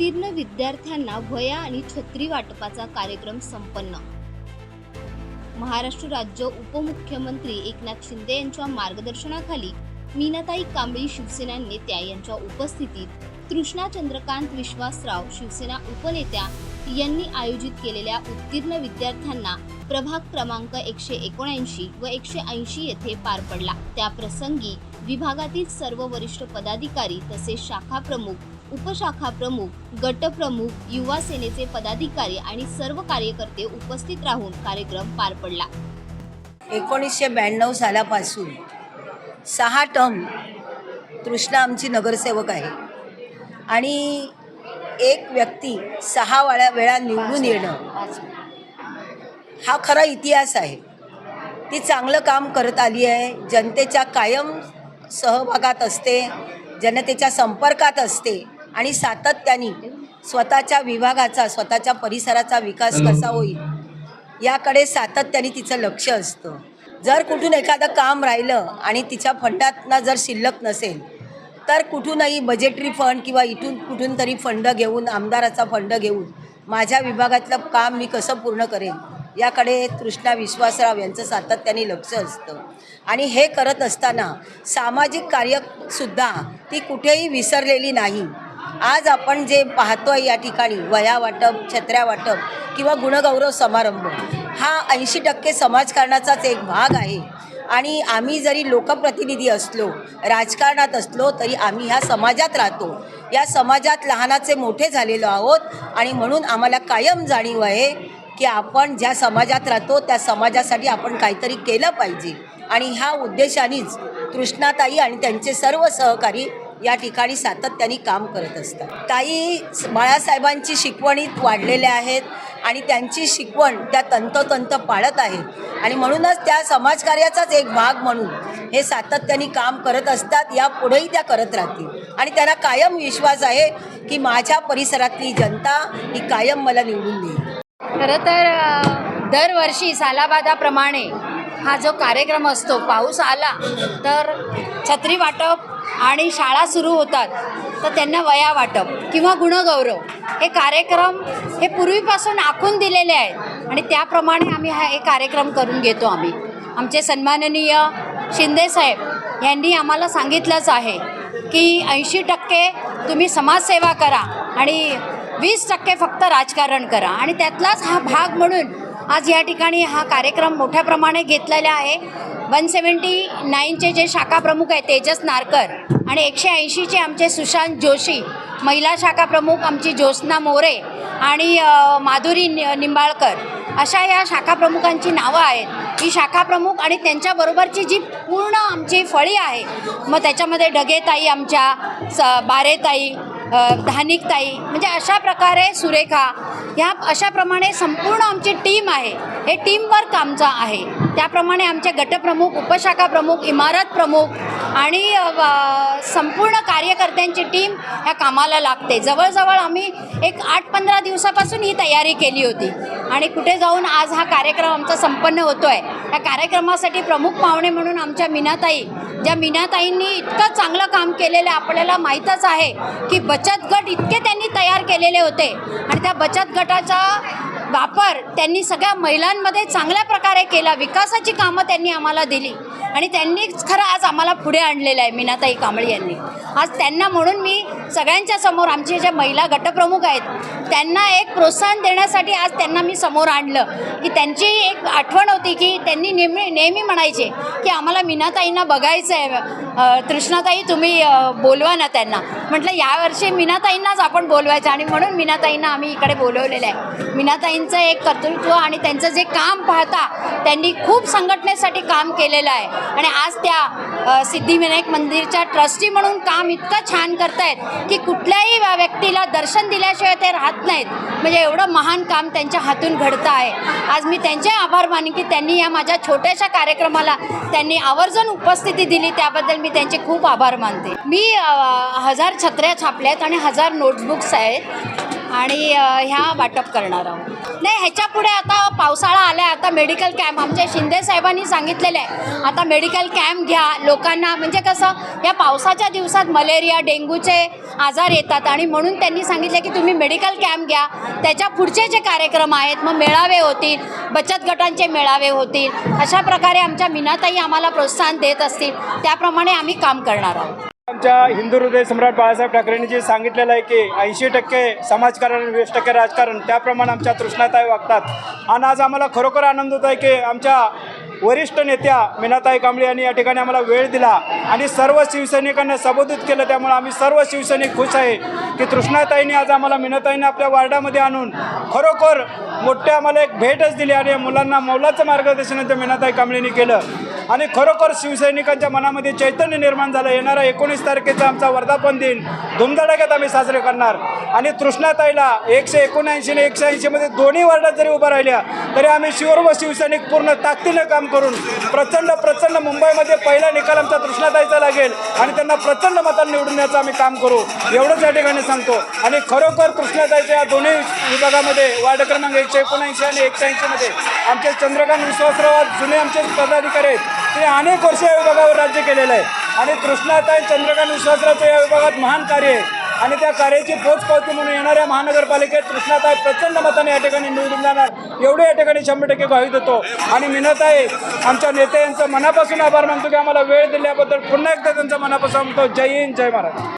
उत्तीर्ण विद्यार्थ्यांना वया आणि छत्री वाटपाचा कार्यक्रम संपन्न. महाराष्ट्र राज्य उपमुख्यमंत्री एकनाथ शिंदे यांच्या मार्गदर्शनाखाली मीनाताई कांबळी शिवसेना नेत्या यांच्या उपस्थितीत तृष्णा चंद्रकांत विश्वासराव शिवसेना उपनेत्या यांनी आयोजित केलेल्या उत्तीर्ण विद्यार्थ्यांना प्रभाग क्रमांक एकशे एकोणऐंशी व एकशे ऐंशी येथे पार पडला. त्या प्रसंगी विभागातील सर्व वरिष्ठ पदाधिकारी तसेच शाखा प्रमुख उपशाखा प्रमुख गटप्रमुख युवा सेनेचे पदाधिकारी आणि सर्व कार्यकर्ते उपस्थित राहून कार्यक्रम पार पडला. एकोणीसशे ब्याण्णव सालापासून सहा टर्म तृष्णा आमची नगरसेवक आहे. आणि एक व्यक्ती सहा वेळा वेळा निवडून येणं हा खरा इतिहास आहे. ती चांगलं काम करत आली आहे. जनतेच्या कायम सहभागात असते. जनतेच्या संपर्कात असते. आणि सातत्याने स्वतःच्या विभागाचा स्वतःच्या परिसराचा विकास कसा होईल याकडे सातत्याने तिचं लक्ष असतं. जर कुठून एखादं काम राहिलं आणि तिच्या फंडातनं जर शिल्लक नसेल तर कुठूनही बजेटरी फंड किंवा इथून कुठून तरी फंड घेऊन आमदाराचा फंड घेऊन माझ्या विभागातलं काम मी कसं पूर्ण करेन याकडे तृष्णा विश्वासराव यांचं सातत्याने लक्ष असतं. आणि हे करत असताना सामाजिक कार्यसुद्धा ती कुठेही विसरलेली नाही. आज आपण जे पाहतोय या ठिकाणी वया वाटप छत्र्या वाटप किंवा गुणगौरव समारंभ हा ऐंशी टक्के समाजकारणाचाच एक भाग आहे. आणि आम्ही जरी लोकप्रतिनिधी असलो राजकारणात असलो तरी आम्ही ह्या समाजात राहतो. या समाजात लहानाचे मोठे झालेलो आहोत आणि म्हणून आम्हाला कायम जाणीव आहे की आपण ज्या समाजात राहतो त्या समाजासाठी आपण काहीतरी केलं पाहिजे. आणि ह्या उद्देशानेच कृष्णाताई आणि त्यांचे सर्व सहकारी या ठिकाणी सातत्याने काम करत असतात. ताई बाळासाहेबांची शिकवणीत वाढलेल्या आहेत आणि त्यांची शिकवण त्या तंतोतंत पाळत आहेत. आणि म्हणूनच त्या समाजकार्याचाच एक भाग म्हणून हे सातत्याने काम करत असतात यापुढेही त्या करत राहतील. आणि त्यांना कायम विश्वास आहे की माझ्या परिसरातली जनता ही कायम मला निवडून देईल. खरं तर दरवर्षी सालाबादाप्रमाणे हा जो कार्यक्रम असतो पाऊस आला तर छत्री वाटप आणि शाळा सुरू होतात तर त्यांना वया वाटप किंवा गुणगौरव हे कार्यक्रम हे पूर्वीपासून आखून दिलेले आहेत. आणि त्याप्रमाणे आम्ही हा हे कार्यक्रम करून घेतो आम्ही. आमचे सन्माननीय शिंदेसाहेब यांनी आम्हाला सांगितलंच आहे की ऐंशी टक्के तुम्ही समाजसेवा करा आणि वीस टक्के फक्त राजकारण करा. आणि त्यातलाच हा भाग म्हणून आज या ठिकाणी हा कार्यक्रम मोठ्या प्रमाणे घेतलेला आहे. वन सेवन्टी नाईनचे जे शाखा प्रमुख आहेत तेजस नारकर आणि एकशे ऐंशीचे आमचे सुशांत जोशी महिला शाखा प्रमुख आमची ज्योत्स्ना मोरे आणि माधुरी नि- निंबाळकर. अशा या शाखा प्रमुखांची नावं आहेत. ही शाखा प्रमुख आणि त्यांच्याबरोबरची जी पूर्ण आमची फळी आहे मग त्याच्यामध्ये डगेताई आमच्या स बारेताई धानिकताई म्हणजे अशा प्रकारे सुरेखा ह्या अशाप्रमाणे संपूर्ण आमची टीम आहे. हे टीमवर्क आमचं आहे. त्याप्रमाणे आमचे गटप्रमुख उपशाखा प्रमुख इमारत प्रमुख आणि संपूर्ण कार्यकर्त्यांची टीम ह्या कामाला लागते. जवळजवळ आम्ही एक आठ पंधरा दिवसापासून ही तयारी केली होती. आणि कुठे जाऊन आज हा कार्यक्रम आमचा संपन्न होतो आहे या कार्यक्रमासाठी प्रमुख पाहुणे म्हणून आमच्या मीनाताई ज्या मीनाताईंनी इतकं चांगलं काम केलेलं आहे आपल्याला माहीतच आहे की बचत गट इतके त्यांनी तयार केलेले होते. आणि त्या बचत गटाचा वापर त्यांनी सगळ्या महिलांमध्ये चांगल्या प्रकारे केला. विकासाची कामं त्यांनी आम्हाला दिली. आणि त्यांनीच खरं आज आम्हाला पुढे आणलेलं आहे मीनाताई कांबळे यांनी. आज त्यांना म्हणून मी सगळ्यांच्या समोर आमचे ज्या महिला गटप्रमुख आहेत त्यांना एक प्रोत्साहन देण्यासाठी आज त्यांना मी समोर आणलं. की त्यांची एक आठवण होती की त्यांनी नेहमी नेहमी म्हणायचे की आम्हाला मीनाताईंना बघायचं आहे तृष्णाताई तुम्ही बोलवा ना त्यांना. म्हटलं यावर्षी मीनाताईंनाच आपण बोलवायचं आणि म्हणून मीनाताईंना आम्ही इकडे बोलवलेलं आहे. मीनाताईंचं एक कर्तृत्व आणि त्यांचं जे काम पाहता त्यांनी खूप संघटनेसाठी काम केलेलं आहे. आणि आज त्या सिद्धिविनायक मंदिरच्या ट्रस्टी म्हणून काम इतकं छान करतायत की कुठल्याही व्यक्तीला दर्शन दिल्याशिवाय ते राहत नाहीत. म्हणजे एवढं महान काम त्यांच्या हातून घडतं आहे. आज मी त्यांचे आभार मानेन की त्यांनी या माझ्या छोट्याशा कार्यक्रमाला त्यांनी आवर्जून उपस्थिती दिली त्याबद्दल मी त्यांचे खूप आभार मानते. मी हजार छत्र्या छापल्या आहेत आणि हजार नोटबुक्स आहेत आणि ह्या वाटप करणार आहोत. नाही ह्याच्या पुढे आता पावसाळा आला आहे आता मेडिकल कॅम्प आमच्या शिंदे साहेबांनी सांगितलेलं आहे आता मेडिकल कॅम्प घ्या. लोकांना म्हणजे कसं या पावसाच्या दिवसात मलेरिया डेंग्यूचे आजार येतात आणि म्हणून त्यांनी सांगितलं की तुम्ही मेडिकल कॅम्प घ्या. त्याच्या पुढचे जे कार्यक्रम आहेत मग मेळावे होतील बचत गटांचे मेळावे होतील. अशा प्रकारे आमच्या मीनाताई आम्हाला प्रोत्साहन देत असतील. त्याप्रमाणे आम्ही काम करणार आहोत. आमच्या हिंदू हृदय सम्राट बाळासाहेब ठाकरेंनी जे सांगितलेलं आहे की ऐंशी टक्के समाजकारण वीस टक्के राजकारण त्याप्रमाणे आमच्या तृष्णाताई वागतात. आणि आज आम्हाला खरोखर आनंद होत आहे की आमच्या वरिष्ठ नेत्या मीनाताई कांबळे यांनी या ठिकाणी आम्हाला वेळ दिला आणि सर्व शिवसैनिकांना संबोधित केलं. त्यामुळे आम्ही सर्व शिवसैनिक खुश आहे की तृष्णाताईंनी आज आम्हाला मीनाताईंनी आपल्या वार्डामध्ये आणून खरोखर मोठ्या आम्हाला एक भेटच दिली आणि मुलांना मौलाचं मार्गदर्शन मीनाताई कांबळेंनी केलं. आणि खरोखर शिवसैनिकांच्या मनामध्ये चैतन्य निर्माण झालं. येणारा एकोणीस तारखेचा आमचा वर्धापन दिन. धुमधडाक्यात आम्ही साजरे करणार. आणि तृष्णाताईला एकशे एकोणऐंशी आणि एकशे ऐंशीमध्ये दोन्ही वार्डात जरी उभा राहिल्या तरी आम्ही शिवर्व शिवसैनिक पूर्ण ताकदीनं काम करून प्रचंड प्रचंड मुंबईमध्ये पहिला निकाल आमचा तृष्णाताईचा लागेल. आणि त्यांना प्रचंड मतांनी निवडून आम्ही काम करू. एवढंच या ठिकाणी सांगतो. आणि खरोखर कृष्णाताईच्या या दोन्ही विभागामध्ये वार्ड क्रमांक एकशे एकोणऐंशी आणि एकशे ऐंशीमध्ये आमचे चंद्रकांत विश्वासराव जुने आमचे पदाधिकारी आहेत. ते अनेक वर्ष या विभागावर राज्य केलेलं आहे. आणि तृष्णाताई चंद्रकांत विश्वासराचं या विभागात महान कार्य आहे. आणि त्या कार्याची पोचपावती म्हणून येणाऱ्या महानगरपालिकेत कृष्णाताई प्रचंड मताने या ठिकाणी निवडून जाणार. एवढे या ठिकाणी शंभर टक्के भावित देतो आणि मीनाताई आमच्या नेते यांचं मनापासून आभार मानतो की आम्हाला वेळ दिल्याबद्दल पुन्हा एकदा त्यांचा मनापासून म्हणतो जय हिंद जय महाराज